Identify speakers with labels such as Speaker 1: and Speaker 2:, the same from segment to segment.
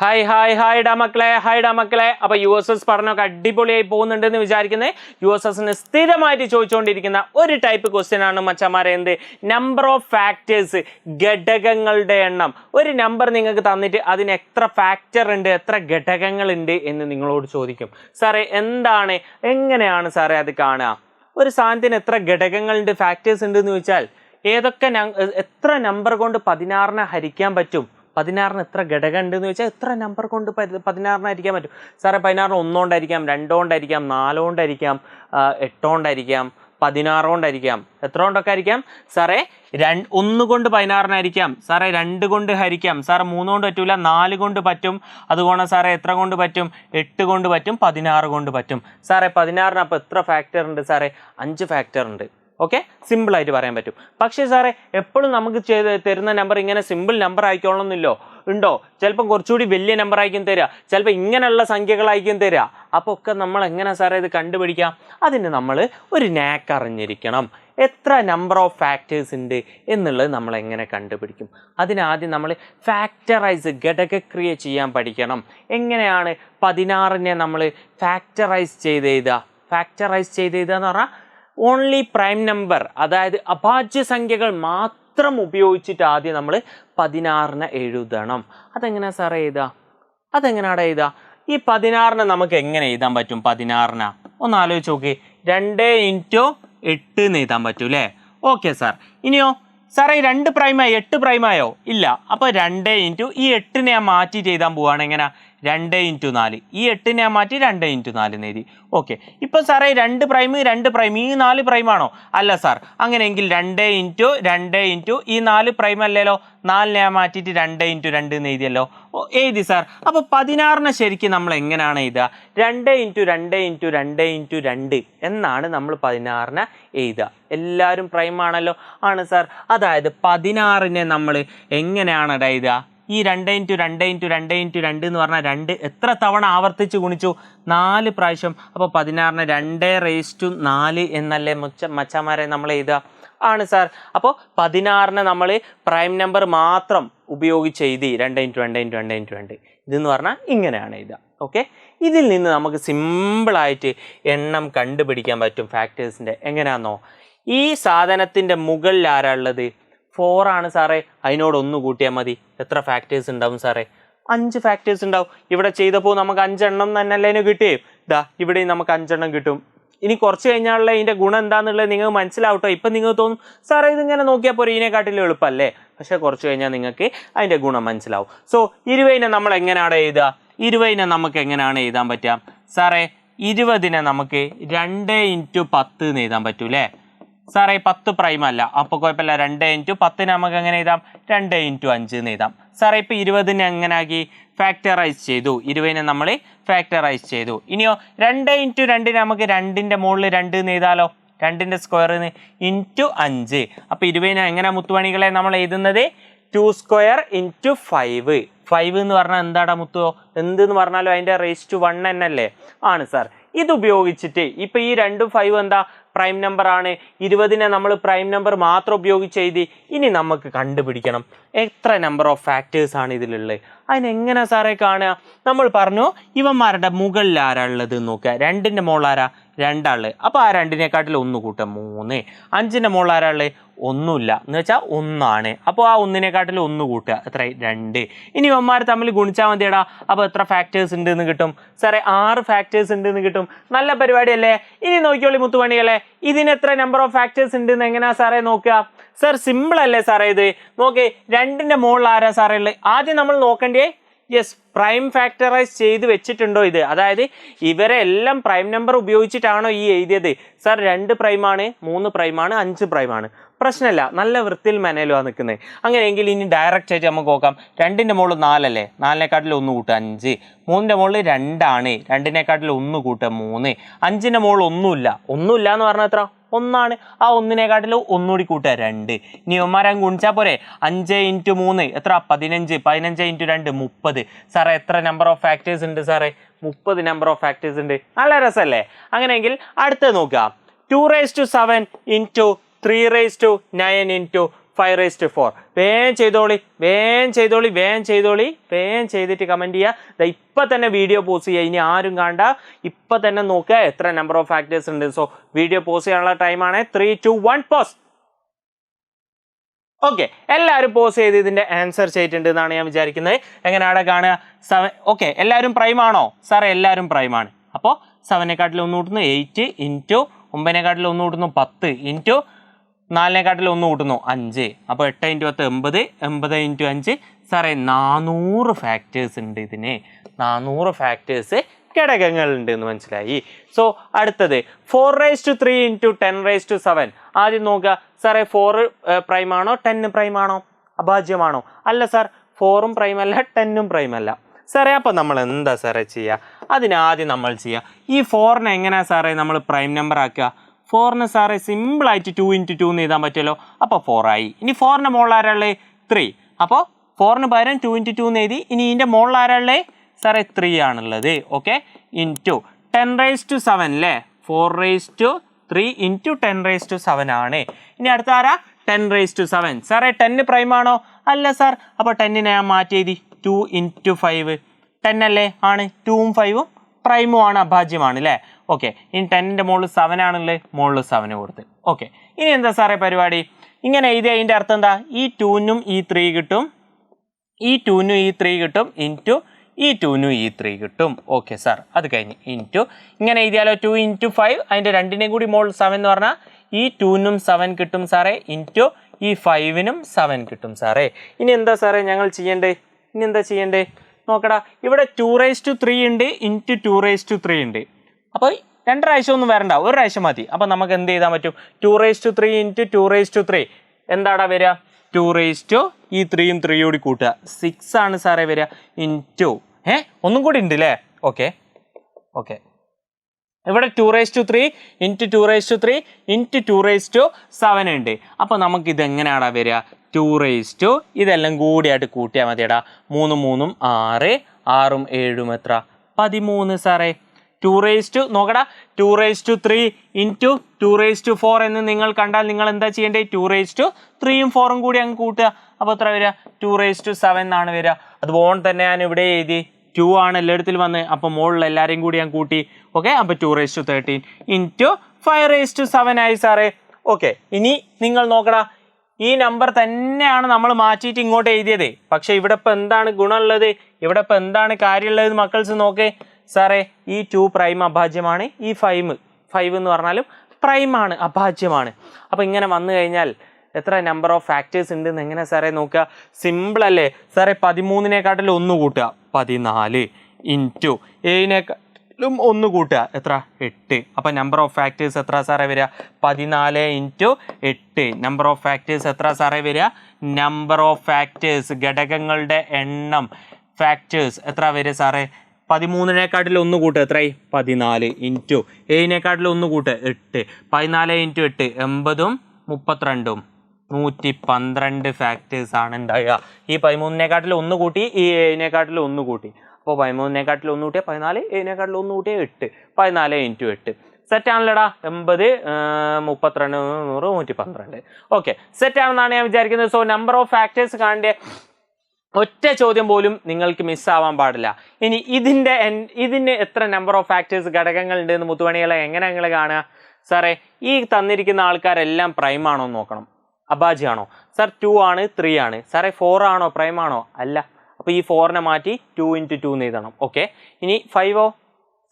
Speaker 1: Hi hi hi ഡാ മക്കളെ hi ഡാ മക്കളെ. അപ്പൊ യു എസ് എസ് പഠനമൊക്കെ അടിപൊളിയായി പോകുന്നുണ്ടെന്ന് വിചാരിക്കുന്നത് യു എസ് എസിന് സ്ഥിരമായിട്ട് ചോദിച്ചുകൊണ്ടിരിക്കുന്ന ഒരു ടൈപ്പ് ക്വസ്റ്റ്യൻ ആണ് മച്ചന്മാരെ എന്ത്? നമ്പർ ഓഫ് ഫാക്ടേഴ്സ് ഘടകങ്ങളുടെ എണ്ണം. ഒരു നമ്പർ നിങ്ങൾക്ക് തന്നിട്ട് അതിന് എത്ര ഫാക്ടർ ഉണ്ട് എത്ര ഘടകങ്ങൾ ഉണ്ട് എന്ന് നിങ്ങളോട് ചോദിക്കും. സാറേ എന്താണ് എങ്ങനെയാണ് സാറേ അത് കാണുക? ഒരു സാധനത്തിന് എത്ര ഘടകങ്ങളുണ്ട് ഫാക്ടേഴ്സ് ഉണ്ട് എന്ന് വെച്ചാൽ ഏതൊക്കെ എത്ര നമ്പർ കൊണ്ട് പതിനാറിനെ ഹരിക്കാൻ പറ്റും? പതിനാറിന് എത്ര ഘടകം ഉണ്ടെന്ന് ചോദിച്ചാൽ എത്ര നമ്പർ കൊണ്ട് പതിനാറിനായിരിക്കാൻ പറ്റും. സാറേ പതിനാറിന് ഒന്നുകൊണ്ടായിരിക്കാം രണ്ടുകൊണ്ടായിരിക്കാം നാലുകൊണ്ടായിരിക്കാം എട്ടുകൊണ്ടായിരിക്കാം പതിനാറുകൊണ്ടായിരിക്കാം എത്ര കൊണ്ടൊക്കെ ആയിരിക്കാം സാറേ രണ്ട് ഒന്ന് കൊണ്ട് പതിനാറിനായിരിക്കാം. സാറേ രണ്ട് കൊണ്ട് ഹരിക്കാം. സാറേ മൂന്ന് കൊണ്ട് പറ്റൂല നാല് കൊണ്ട് പറ്റും. അതുകൊണ്ട് സാറേ എത്ര കൊണ്ട് പറ്റും? എട്ട് കൊണ്ട് പറ്റും പതിനാറ് കൊണ്ട് പറ്റും. സാറേ പതിനാറിന് അപ്പോൾ എത്ര ഫാക്ടർ ഉണ്ട് സാറേ? അഞ്ച് ഫാക്ടർ ഉണ്ട്. ഓക്കെ സിമ്പിളായിട്ട് പറയാൻ പറ്റും. പക്ഷേ സാറേ എപ്പോഴും നമുക്ക് ചെയ്ത് തരുന്ന നമ്പർ ഇങ്ങനെ സിമ്പിൾ നമ്പർ ആയിക്കോളണമെന്നില്ലോ ഉണ്ടോ? ചിലപ്പം കുറച്ചുകൂടി വലിയ നമ്പർ ആയിരിക്കും തരിക ചിലപ്പോൾ ഇങ്ങനെയുള്ള സംഖ്യകളായിരിക്കും തരിക അപ്പോൾ ഒക്കെ നമ്മൾ എങ്ങനെ സാറേ ഇത് കണ്ടുപിടിക്കാം? അതിന് നമ്മൾ ഒരു നാക്ക് അറിഞ്ഞിരിക്കണം. എത്ര നമ്പർ ഓഫ് ഫാക്ടേഴ്സ് ഉണ്ട് എന്നുള്ളത് നമ്മൾ എങ്ങനെ കണ്ടുപിടിക്കും? അതിനാദ്യം നമ്മൾ ഫാക്ടറൈസ് ഘടകക്രിയ ചെയ്യാൻ പഠിക്കണം. എങ്ങനെയാണ് പതിനാറിനെ നമ്മൾ ഫാക്ടറൈസ് ചെയ്ത് എഴുതുക ഫാക്ടറൈസ് ചെയ്ത് എഴുതുക എന്ന് പറഞ്ഞാൽ ഓൺലി പ്രൈം നമ്പർ അതായത് അഭാജ്യ സംഖ്യകൾ മാത്രം ഉപയോഗിച്ചിട്ട് ആദ്യം നമ്മൾ പതിനാറിന് എഴുതണം. അതെങ്ങനെ സാറേ എഴുതുക? അതെങ്ങനെയാണ് എഴുതുക? ഈ പതിനാറിന് നമുക്ക് എങ്ങനെ എഴുതാൻ പറ്റും? പതിനാറിന്? ഒന്ന് ആലോചിച്ച് നോക്കി. രണ്ട് ഇന്റു എട്ട് എന്ന് എഴുതാൻ പറ്റൂ അല്ലേ ഓക്കെ സാർ ഇനിയോ? സാറേ രണ്ട് പ്രൈമായി എട്ട് പ്രൈമായോ ഇല്ല. അപ്പോൾ രണ്ട് ഇന്റു ഈ എട്ടിനെ ഞാൻ മാറ്റിയിട്ട് എഴുതാൻ പോവുകയാണ് എങ്ങനെ? രണ്ട് ഇന്റു നാല്. ഈ എട്ടിനെ മാറ്റി രണ്ട് ഇന്റു നാല് നേരി ഓക്കെ ഇപ്പം സാറേ രണ്ട് പ്രൈം രണ്ട് പ്രൈം ഈ നാല് ആണോ? അല്ല സാർ അങ്ങനെയെങ്കിൽ രണ്ട് ഇന്റു രണ്ട് ഇന്റു ഈ നാല് പ്രൈം അല്ലല്ലോ. നാലിനെ മാറ്റിയിട്ട് രണ്ട് ഇന്റു രണ്ട് എന്ന് എഴുതിയല്ലോ. എഴുതി സാർ അപ്പോൾ പതിനാറിനെ ശരിക്കും നമ്മൾ എങ്ങനെയാണ് എഴുതുക? രണ്ട് ഇന്റു രണ്ട് ഇന്റു രണ്ട് ഇന്റു രണ്ട് എന്നാണ് നമ്മൾ പതിനാറിനെ എഴുതുക. എല്ലാവരും പ്രൈം ആണല്ലോ. ആണ് സാർ അതായത് പതിനാറിനെ നമ്മൾ എങ്ങനെയാണ് എഴുതുക? ഈ രണ്ട് ഇന്റു രണ്ട് ഇന്റു രണ്ട് ഇന്റു രണ്ട് എന്ന് പറഞ്ഞാൽ രണ്ട് എത്ര തവണ ആവർത്തിച്ച് ഗുണിച്ചു? നാല് പ്രാവശ്യം. അപ്പോൾ പതിനാറിന് രണ്ട് റേസ് ടു നാല് എന്നല്ലേ മുച്ച മച്ചമാരെ നമ്മൾ എഴുതുക? ആണ് സാർ അപ്പോൾ പതിനാറിന് നമ്മൾ പ്രൈം നമ്പർ മാത്രം ഉപയോഗിച്ച് എഴുതി രണ്ട് ഇന്റു രണ്ട് ഇന്റു രണ്ട് ഇന്റു രണ്ട്. ഇതെന്ന് പറഞ്ഞാൽ ഇങ്ങനെയാണ് എഴുതുക. ഓക്കെ ഇതിൽ നിന്ന് നമുക്ക് സിമ്പിളായിട്ട് എണ്ണം കണ്ടുപിടിക്കാൻ പറ്റും ഫാക്ടേഴ്സിന്റെ എങ്ങനെയാണെന്നോ ഈ സാധനത്തിന്റെ മുകളിൽ ആരാ ഉള്ളത്? ഫോർ ആണ് സാറേ. അതിനോട് ഒന്ന് കൂട്ടിയാൽ മതി. എത്ര ഫാക്ടേഴ്സ് ഉണ്ടാവും സാറേ? അഞ്ച് ഫാക്ടേഴ്സ് ഉണ്ടാവും. ഇവിടെ ചെയ്തപ്പോൾ നമുക്ക് അഞ്ചെണ്ണം തന്നെയല്ലേ ഇതിന് കിട്ടിയേ? ഇതാ ഇവിടെയും നമുക്ക് അഞ്ചെണ്ണം കിട്ടും. ഇനി കുറച്ച് കഴിഞ്ഞാലുള്ള ഇതിന്റെ ഗുണം എന്താണെന്നുള്ളത് നിങ്ങൾക്ക് മനസ്സിലാവട്ടോ. ഇപ്പം നിങ്ങൾക്ക് തോന്നും സാറേ ഇതിങ്ങനെ നോക്കിയാൽ പോരെ ഇതിനെക്കാട്ടിലും എളുപ്പമല്ലേ? പക്ഷേ കുറച്ച് കഴിഞ്ഞാൽ നിങ്ങൾക്ക് അതിന്റെ ഗുണം മനസ്സിലാവും. സോ ഇരുപതിനെ നമ്മൾ എങ്ങനെയാണ് എഴുതുക? ഇരുപതിനെ നമുക്ക് എങ്ങനെയാണ് എഴുതാൻ പറ്റുക? സാറേ ഇരുപതിനെ നമുക്ക് രണ്ട് ഇന്റു പത്ത് എന്ന് എഴുതാൻ പറ്റൂലേ സാറേ പത്ത് പ്രൈം അല്ല. അപ്പോൾ കുഴപ്പമില്ല. രണ്ട് ഇന്റു പത്തിന് നമുക്ക് എങ്ങനെ എഴുതാം? രണ്ട് ഇന്റു അഞ്ച് എന്ന് എഴുതാം. സാറേ ഇപ്പോൾ ഇരുപതിനെ എങ്ങനെ ആക്കി ഫാക്ടറൈസ് ചെയ്തു. ഇരുപതിനെ നമ്മൾ ഫാക്ടറൈസ് ചെയ്തു. ഇനിയോ രണ്ട് ഇന്റു രണ്ടിന് നമുക്ക് രണ്ടിന്റെ മുകളിൽ രണ്ട് എന്ന് എഴുതാലോ? രണ്ടിന്റെ സ്ക്വയറിന് ഇന്റു അഞ്ച്. അപ്പോൾ ഇരുപതിനെ എങ്ങനെ മുത്തുപണികളെ നമ്മൾ എഴുതുന്നത്? Two square into five five എന്ന് പറഞ്ഞാൽ എന്താടാ മുത്തുവോ എന്തെന്ന് പറഞ്ഞാലും അതിന്റെ റേസ് ടു വൺ എന്നല്ലേ ആണ് സാർ. ഇത് ഉപയോഗിച്ചിട്ട് ഇപ്പം ഈ രണ്ടും ഫൈവ് എന്താ? പ്രൈം നമ്പർ ആണ്. ഇരുപതിനെ നമ്മൾ പ്രൈം നമ്പർ മാത്രം ഉപയോഗിച്ച് എഴുതി. ഇനി നമുക്ക് കണ്ടുപിടിക്കണം. എത്ര നമ്പർ ഓഫ് ഫാക്ടേഴ്സ് ആണ് ഇതിലുള്ളത്? അതിനെങ്ങനെ സാറേ കാണുക? നമ്മൾ പറഞ്ഞു ഇവന്മാരുടെ മുകളിൽ ആരാ ഉള്ളത് നോക്കുക. രണ്ടിന്റെ മുകളിൽ ആരാ? രണ്ടാൾ. അപ്പോൾ ആ രണ്ടിനെക്കാട്ടിൽ ഒന്ന് കൂട്ടുക മൂന്ന്. അഞ്ചിന്റെ ഉള്ളത്? ഒന്നുമില്ല. എന്ന് വെച്ചാൽ ഒന്നാണ്. അപ്പോൾ ആ ഒന്നിനെക്കാട്ടിൽ ഒന്ന് കൂട്ടുക. എത്ര രണ്ട്. ഇനി ഇവന്മാർ തമ്മിൽ ഗുണിച്ചാൽ മതിയടാ. അപ്പോൾ എത്ര ഫാക്ടേഴ്സ് ഉണ്ട് എന്ന് കിട്ടും? സാറേ ആറ് ഫാക്ടേഴ്സ് ഉണ്ട് എന്ന് കിട്ടും. നല്ല പരിപാടിയല്ലേ? ഇനി നോക്കിയോളി മുത്തുപണികളെ ഇതിന് എത്ര നമ്പർ ഓഫ് ഫാക്ടേഴ്സ് ഉണ്ട് എന്ന് എങ്ങനെയാണ് സാറേ നോക്കുക? സാർ സിമ്പിൾ അല്ലേ സാറേ ഇത്? നോക്കേ രണ്ടിന്റെ മുകളിൽ ആരാ സാറേ ഉള്ളത്? ആദ്യം നമ്മൾ നോക്കേണ്ടേ യെസ് പ്രൈം ഫാക്ടറൈസ് ചെയ്ത് വെച്ചിട്ടുണ്ടോ ഇത്? അതായത് ഇവരെ എല്ലാം പ്രൈം നമ്പർ ഉപയോഗിച്ചിട്ടാണോ ഈ എഴുതിയത്? സാർ രണ്ട് പ്രൈമാണ് മൂന്ന് പ്രൈമാണ് അഞ്ച് പ്രൈമാണ് പ്രശ്നമില്ല നല്ല വൃത്തിയിൽ മനയിലുവാ നിൽക്കുന്നത് അങ്ങനെയെങ്കിൽ ഇനി ഡയറക്റ്റ് ആയിട്ട് നമുക്ക് നോക്കാം. രണ്ടിന്റെ മുകളിൽ നാലല്ലേ? നാലിനെക്കാട്ടിൽ ഒന്ന് കൂട്ടുക അഞ്ച്. മൂന്നിന്റെ മുകളിൽ രണ്ടാണ്. രണ്ടിനെക്കാട്ടിൽ ഒന്ന് കൂട്ടുക മൂന്ന്. അഞ്ചിന്റെ മുകളിൽ ഒന്നുമില്ല. ഒന്നുമില്ല എന്ന് പറഞ്ഞാൽ എത്ര? ഒന്നാണ്. ആ ഒന്നിനെക്കാട്ടിലും ഒന്നുകൂടി കൂട്ടുക. രണ്ട്. ഇനി ഒമാരാൻ ഗുണിച്ചാൽ പോരെ? അഞ്ച് ഇന്റു മൂന്ന്. എത്ര? പതിനഞ്ച്. പതിനഞ്ച് ഇന്റു രണ്ട് മുപ്പത്. സാറേ എത്ര നമ്പർ ഓഫ് ഫാക്ടേഴ്സ് ഉണ്ട് സാറേ? മുപ്പത് നമ്പർ ഓഫ് ഫാക്ടേഴ്സ് ഉണ്ട്. നല്ല രസമല്ലേ അങ്ങനെയെങ്കിൽ അടുത്തത് നോക്കുക. Two raise to seven into three raise to nine into five raised four വേഗം ചെയ്തോളി വേഗം ചെയ്തോളി വേഗം ചെയ്തോളി വേഗം ചെയ്തിട്ട് കമന്റ് ചെയ്യുക ഇപ്പം തന്നെ വീഡിയോ പോസ് ചെയ്യുക ഇനി ആരും കാണ്ട. ഇപ്പം തന്നെ നോക്കുക എത്ര നമ്പർ ഓഫ് ഫാക്ടേഴ്സ് ഉണ്ട്. സോ വീഡിയോ പോസ് ചെയ്യാനുള്ള ടൈമാണ് three two one pause okay എല്ലാവരും പോസ് ചെയ്ത് ഇതിന്റെ ആൻസർ ചെയ്തിട്ടുണ്ട് എന്നാണ് ഞാൻ വിചാരിക്കുന്നത്. എങ്ങനെയാണ് കാണുക? സെവൻ ഓക്കെ എല്ലാവരും പ്രൈം ആണോ? സാറേ എല്ലാവരും പ്രൈം ആണ്. അപ്പോൾ സെവനെക്കാട്ടിൽ ഒന്ന് കൂട്ടുന്നു. എയ്റ്റ് ഇന്റു ഒമ്പതിനെക്കാട്ടിൽ ഒന്ന് കൂട്ടുന്നു. പത്ത് ഇന്റു നാലിനെക്കാട്ടിൽ ഒന്ന് കൂട്ടുന്നു. അഞ്ച്. അപ്പോൾ എട്ട് ഇന്റു പത്ത് എൺപത്. എൺപത് ഇന്റു അഞ്ച്. സാറേ നാനൂറ് ഫാക്ടേഴ്സ് ഉണ്ട് ഇതിന്. നാനൂറ് ഫാക്ടേഴ്സ് ഘടകങ്ങളുണ്ട് എന്ന് മനസ്സിലായി. സോ അടുത്തത്. Four raise to three into ten raise to seven ആദ്യം നോക്കുക. സാറേ ഫോർ പ്രൈം ആണോ? ടെൻ പ്രൈം ആണോ? അഭാജ്യമാണോ? അല്ല സാർ ഫോറും പ്രൈം അല്ല ടെന്നും പ്രൈം അല്ല. സാറേ അപ്പം നമ്മൾ എന്താ സാറേ ചെയ്യുക? അതിനാദ്യം നമ്മൾ ചെയ്യുക. ഈ ഫോറിനെ എങ്ങനെയാണ് സാറേ നമ്മൾ പ്രൈം നമ്പർ ആക്കുക? ഫോറിന് സാറേ സിമ്പിളായിട്ട് ടു ഇന്റു ടു എന്ന് എഴുതാൻ പറ്റുമല്ലോ. അപ്പോൾ ഫോർ ആയി. ഇനി ഫോറിന്റെ മുകളിലാരുള്ളേ ത്രീ അപ്പോൾ ഫോറിന് പകരം ടു ഇന്റു ടു എന്ന് എഴുതി. ഇനി ഇതിന്റെ മുകളിലാരുള്ളേ സാറേ ത്രീ ആണുള്ളത്. Okay into ten raise to seven അല്ലേ four raise to three into ten raise to seven ആണ്. ഇനി അടുത്ത ആരാ? ടെൻ റേസ് ടു സെവൻ സാറേ ടെന്ന് പ്രൈം ആണോ? അല്ല സാർ അപ്പോൾ ടെന്നിനെ ഞാൻ മാറ്റി എഴുതി. ടു ഇന്റു ഫൈവ് ടെൻ അല്ലേ? ആണ്. ടൂവും ഫൈവും പ്രൈമും ആണ് അഭാജ്യമാണ് അല്ലേ ഓക്കെ ഇനി ടെന്നിന്റെ മുകളിൽ സെവൻ ആണല്ലേ? മുകളിൽ സെവന് കൊടുത്ത്. ഓക്കെ ഇനി എന്താ സാറേ പരിപാടി? ഇങ്ങനെ എഴുതി അതിന്റെ അർത്ഥം എന്താ? ഈ ടൂനും ഈ ത്രീ കിട്ടും. ഈ ടൂനും ഈ ത്രീ കിട്ടും. ഇൻ ടു ഈ ടൂനും ഈ ത്രീ കിട്ടും. ഓക്കെ സാർ അത് കഴിഞ്ഞ്. ടു ഇങ്ങനെ എഴുതിയാലോ? ടു ഇന്റു ഫൈവ് അതിന്റെ രണ്ടിനെയും കൂടി മോൾ സെവൻ എന്ന് പറഞ്ഞാൽ ഈ ടൂനും സെവൻ കിട്ടും സാറേ. ഇൻ ടു ഈ ഫൈവിനും സെവൻ കിട്ടും സാറേ. ഇനി എന്താ സാറേ ഞങ്ങൾ ചെയ്യണ്ടേ? ഇനി എന്താ ചെയ്യണ്ടേ? നോക്കടാ. ഇവിടെ ടു റേസ് ടു ത്രീ ഉണ്ട്. Into two raise to three ഉണ്ട്. അപ്പോൾ രണ്ട് പ്രാവശ്യം ഒന്നും വരണ്ട ഒരു പ്രാവശ്യം മതി. അപ്പോൾ നമുക്ക് എന്ത് ചെയ്താൽ പറ്റും? Two raise to three into two raise to three എന്താടാ വരിക? ടു റേസ് ടു ഈ ത്രീയും ത്രീയും കൂടി കൂട്ടുക. സിക്സ് ആണ് സാറേ വരിക. ഇന്റു ഏ? ഒന്നും കൂടി ഉണ്ട് അല്ലേ ഓക്കെ. ഓക്കെ. ഇവിടെ two raise to three into two raise to three into two raise to seven ഉണ്ട്. അപ്പോൾ നമുക്ക് ഇത് എങ്ങനെയാടാ വരിക? ടു റേസ് ടു ഇതെല്ലാം കൂടിയായിട്ട് കൂട്ടിയാൽ മതിയടാ. മൂന്നും മൂന്നും ആറ് ആറും ഏഴും എത്ര? പതിമൂന്ന് സാറേ. ടു റേസ് ടു നോക്കടാ. Two raise to three into two raise to four എന്ന് നിങ്ങൾ കണ്ടാൽ നിങ്ങൾ എന്താ ചെയ്യേണ്ടത് ടു റേസ് ടു ത്രീയും ഫോറും കൂടി അങ്ങ് കൂട്ടുക. അപ്പോൾ എത്ര വരിക? ടു റേസ് ടു സെവൻ എന്നാണ് വരിക. അതുപോലെ തന്നെ ഞാൻ ഇവിടെ എഴുതി ടു ആണ് എല്ലായിടത്തിലും വന്ന്. അപ്പോൾ മുകളിൽ എല്ലാവരെയും കൂടി ഞാൻ കൂട്ടി. ഓക്കെ അപ്പോൾ two raise to thirteen into five raise to seven ആയി സാറേ. ഓക്കെ ഇനി നിങ്ങൾ നോക്കടാ. ഈ നമ്പർ തന്നെയാണ് നമ്മൾ മാറ്റിയിട്ട് ഇങ്ങോട്ട് എഴുതിയത്. പക്ഷേ ഇവിടെ ഇപ്പം എന്താണ് ഗുണമുള്ളത്? ഇവിടെ ഇപ്പം എന്താണ് കാര്യമുള്ളത് മക്കൾസ് നോക്കേ. സാറേ ഈ ടു പ്രൈം അഭാജ്യമാണ് ഈ ഫൈവ് ഫൈവ് എന്ന് പറഞ്ഞാലും പ്രൈമാണ് അഭാജ്യമാണ്. അപ്പോൾ ഇങ്ങനെ വന്നു കഴിഞ്ഞാൽ എത്ര നമ്പർ ഓഫ് ഫാക്ടേഴ്സ് ഉണ്ട് എന്ന് എങ്ങനെ സാറേ നോക്കുക? സിമ്പിൾ അല്ലേ? സാറേ പതിമൂന്നിനെക്കാട്ടിലും ഒന്ന് കൂട്ടുക. പതിനാല് ഇന്റു ഏഴിനെക്കാട്ടിലും ഒന്ന് കൂട്ടുക. എത്ര? എട്ട്. അപ്പോൾ നമ്പർ ഓഫ് ഫാക്ടേഴ്സ് എത്ര സാറേ വരിക? പതിനാല് ഇന്റു എട്ട്. നമ്പർ ഓഫ് ഫാക്ടേഴ്സ് എത്ര സാറേ വരിക? നമ്പർ ഓഫ് ഫാക്ടേഴ്സ് ഘടകങ്ങളുടെ എണ്ണം. ഫാക്ടേഴ്സ് എത്ര വരിക സാറേ? പതിമൂന്നിനെക്കാട്ടിൽ ഒന്ന് കൂട്ട് എത്രയായി പതിനാല് ഇന്റു ഏഴിനെക്കാട്ടിൽ ഒന്ന് കൂട്ട് എട്ട്. പതിനാല് ഇന്റു എട്ട് എൺപതും മുപ്പത്തിരണ്ടും. നൂറ്റി പന്ത്രണ്ട് ഫാക്ടേഴ്സ് ആണ് ഉണ്ടാവുക. ഈ പതിമൂന്നിനെക്കാട്ടിൽ ഒന്ന് കൂട്ടി ഈ ഏഴിനെക്കാട്ടിൽ ഒന്ന് കൂട്ടി. അപ്പോൾ പതിമൂന്നിനെക്കാട്ടിൽ ഒന്ന് കൂട്ടിയാൽ പതിനാല് ഏഴിനെക്കാട്ടിൽ ഒന്ന് കൂട്ടിയാൽ എട്ട്. പതിനാല് ഇന്റു എട്ട്. സെറ്റ് ആണല്ലോടാ? എൺപത് മുപ്പത്തിരണ്ട് നൂറ് നൂറ്റി പന്ത്രണ്ട്. ഓക്കെ സെറ്റ് ആണെന്നാണ് ഞാൻ വിചാരിക്കുന്നത്. സോ നമ്പർ ഓഫ് ഫാക്ടേഴ്സ് കാണേണ്ട ഒറ്റ ചോദ്യം പോലും നിങ്ങൾക്ക് മിസ്സാവാൻ പാടില്ല. ഇനി ഇതിന്റെ ഇതിന് എത്ര നമ്പർ ഓഫ് ഫാക്ടേഴ്സ് ഘടകങ്ങൾ ഉണ്ട് എന്ന് എങ്ങനെ നിങ്ങൾ കാണുക? സാറേ ഈ തന്നിരിക്കുന്ന ആൾക്കാരെല്ലാം പ്രൈം ആണോ എന്ന് നോക്കണം. അബാജി ആണോ? സാർ ടു ആണ് ത്രീ ആണ്. സാറേ ഫോർ ആണോ പ്രൈം ആണോ? അല്ല. അപ്പോൾ ഈ ഫോറിനെ മാറ്റി ടു ഇന്റു ടു എന്ന് എഴുതണം. ഓക്കെ ഇനി ഫൈവോ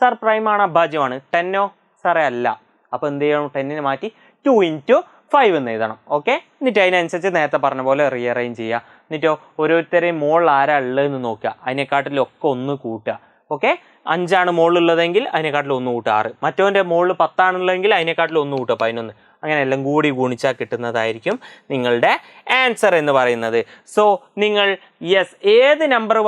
Speaker 1: സാർ പ്രൈം ആണ് അഭാജ്യമാണ് ടെന്നോ സാറേ അല്ല. അപ്പോൾ എന്ത് ചെയ്യണം? ടെന്നിനെ മാറ്റി ടു ഇന്റു ഫൈവ് എന്ന് എഴുതണം. ഓക്കെ എന്നിട്ട് അതിനനുസരിച്ച് നേരത്തെ പറഞ്ഞ പോലെ റീഅറേഞ്ച് ചെയ്യുക. എന്നിട്ടോ ഓരോരുത്തരെയും മുകളിൽ ആരാ ഉള്ളതെന്ന് നോക്കുക. അതിനെക്കാട്ടിലൊക്കെ ഒന്ന് കൂട്ടുക. ഓക്കെ അഞ്ചാണ് മുകളിലുള്ളതെങ്കിൽ അതിനെക്കാട്ടിലും ഒന്ന് കൂട്ടുക. ആറ്. മറ്റവന്റെ മുകളിൽ പത്താണുള്ളതെങ്കിൽ അതിനെക്കാട്ടിലും ഒന്ന് കൂട്ടുക. പതിനൊന്ന്. അങ്ങനെ എല്ലാം കൂടി ഗുണിച്ചാൽ കിട്ടുന്നതായിരിക്കും നിങ്ങളുടെ ആൻസർ എന്ന് പറയുന്നത്. സോ നിങ്ങൾ യെസ് ഏത് നമ്പർ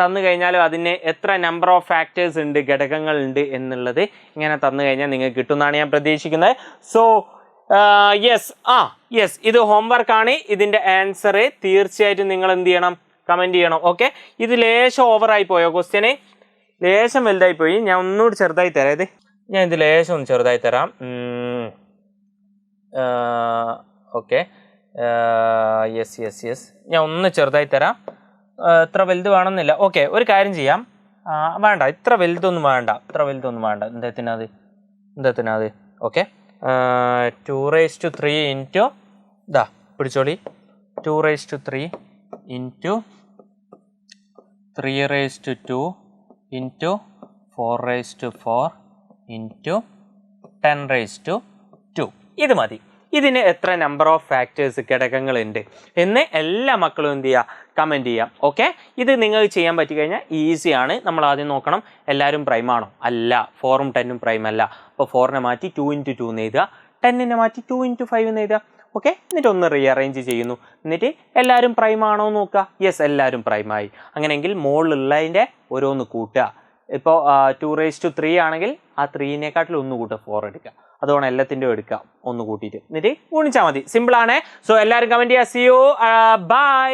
Speaker 1: തന്നു കഴിഞ്ഞാലും അതിന് എത്ര നമ്പർ ഓഫ് ഫാക്ടേഴ്സ് ഉണ്ട് ഘടകങ്ങളുണ്ട് എന്നുള്ളത് ഇങ്ങനെ തന്നു കഴിഞ്ഞാൽ നിങ്ങൾക്ക് കിട്ടുമെന്നാണ് ഞാൻ പ്രതീക്ഷിക്കുന്നത്. സോ യെസ് ആ യെസ് ഇത് ഹോംവർക്ക് ആണ്. ഇതിന്റെ ആൻസർ തീർച്ചയായിട്ടും നിങ്ങൾ എന്ത് ചെയ്യണം? കമന്റ് ചെയ്യണം. ഓക്കെ ഇത് ലേശം ഓവറായി പോയോ ക്വസ്റ്റ്യന് ലേശം വലുതായി പോയി. ഞാൻ ഒന്നുകൂടി ചെറുതായി തരാം. ഇത് ഞാൻ ഇത് ലേശം ഒന്ന് ചെറുതായി തരാം. ഓക്കെ യെസ് യെസ് യെസ് ഞാൻ ഒന്ന് ചെറുതായി തരാം. ഇത്ര വലുത് വേണമെന്നില്ല. ഓക്കെ ഒരു കാര്യം ചെയ്യാം. വേണ്ട. ഇത്ര വലുതൊന്നും വേണ്ട. ഇത്ര വലുതൊന്നും വേണ്ട. എന്തത്തിനത് എന്തത്തിനത് okay two raise to three into ഇതാ പിടിച്ചോളി. Two raise to three into three raise to two into four raise to four into ten raise to two ഇത് മതി. ഇതിന് എത്ര നമ്പർ ഓഫ് ഫാക്ടേഴ്സ് ഘടകങ്ങളുണ്ട്? എന്ന് എല്ലാ മക്കളും എന്ത് ചെയ്യുക കമന്റ് ചെയ്യാം. ഓക്കെ ഇത് നിങ്ങൾക്ക് ചെയ്യാൻ പറ്റി കഴിഞ്ഞാൽ ഈസിയാണ് നമ്മൾ ആദ്യം നോക്കണം. എല്ലാവരും പ്രൈമാണോ അല്ല. ഫോറും ടെന്നും പ്രൈം അല്ല. അപ്പോൾ ഫോറിനെ മാറ്റി ടു ഇന്റു ടു എന്ന് എഴുതുക. ടെന്നിനെ മാറ്റി ടു ഇന്റു ഫൈവ് എന്ന് എഴുതുക. ഓക്കെ എന്നിട്ട് ഒന്ന് റീഅറേഞ്ച് ചെയ്യുന്നു. എന്നിട്ട് എല്ലാവരും പ്രൈം ആണോ എന്ന് നോക്കുക. യെസ് എല്ലാവരും പ്രൈമായി അങ്ങനെയെങ്കിൽ മുകളിലുള്ളതിന്റെ ഓരോന്ന് കൂട്ടുക. ഇപ്പോൾ ടു റേസ് ടു ത്രീ ആണെങ്കിൽ ആ ത്രീനേക്കാട്ടിൽ ഒന്ന് കൂട്ടുക. ഫോർ എടുക്കുക. അതുകൊണ്ട് എല്ലാത്തിന്റെയും എടുക്കാം. ഒന്ന് കൂട്ടിയിട്ട്. എന്നിട്ട് ഗുണിച്ചാൽ മതി. സിമ്പിൾ ആണ്. സോ എല്ലാവരും കമന്റ് ചെയ്യുക. സിയോ ബൈ